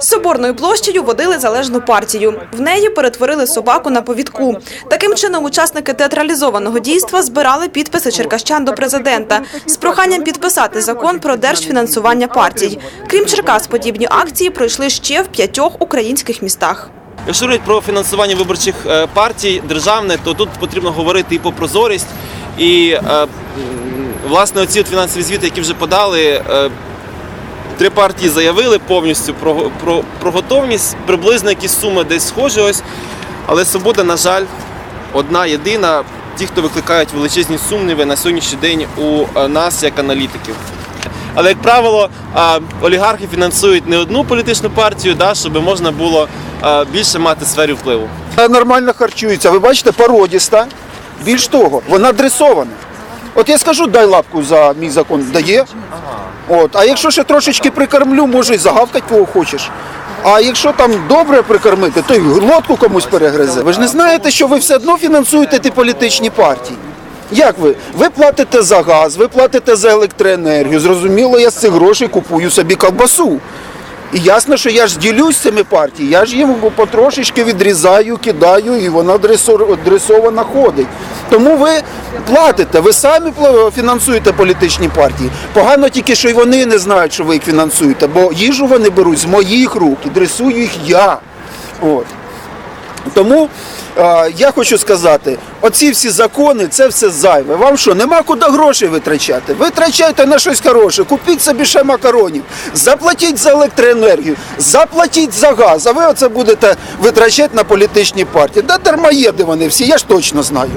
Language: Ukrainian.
Соборною площею водили залежну партію. В неї перетворили собаку на повідку. Таким чином, учасники театралізованого дійства збирали підписи черкащан до президента з проханням підписати закон про держфінансування партій. Крім Черкас, подібні акції пройшли ще в п'ятьох українських містах. Якщо говорити про фінансування виборчих е, партій державне, то тут потрібно говорити і про прозорість. І е, власне оці от фінансові звіти, які вже подали, е, три партії заявили повністю про, про, про готовність, приблизно якісь суми десь схожі ось. Але свобода, на жаль, одна єдина. Ті, хто викликають величезні сумніви на сьогоднішній день у е, нас як аналітиків. Але, як правило, олігархи фінансують не одну політичну партію, да, щоб можна було більше мати сфері впливу. Нормально харчується. Ви бачите, породіста. Більш того, вона дресована. От я скажу, дай лапку за мій закон, дає. От, а якщо ще трошечки прикормлю, може і загавкать кого хочеш. А якщо там добре прикормити, то й глотку комусь перегризе. Ви ж не знаєте, що ви все одно фінансуєте ті політичні партії. Як ви? Ви платите за газ, ви платите за електроенергію. Зрозуміло, я з цих грошей купую собі ковбасу. І ясно, що я ж ділюсь цими партіями, я ж їм потрошечки відрізаю, кидаю, і вона адресована ходить. Тому ви платите, ви самі фінансуєте політичні партії. Погано тільки, що й вони не знають, що ви їх фінансуєте, бо їжу вони беруть з моїх рук і дресую їх я. От. Тому е, я хочу сказати, оці всі закони це все зайве. Вам що, нема куди грошей витрачати? Витрачайте на щось хороше, купіть собі ще макаронів, заплатіть за електроенергію, заплатіть за газ, а ви оце будете витрачати на політичні партії. Да дармоєди вони всі, я ж точно знаю.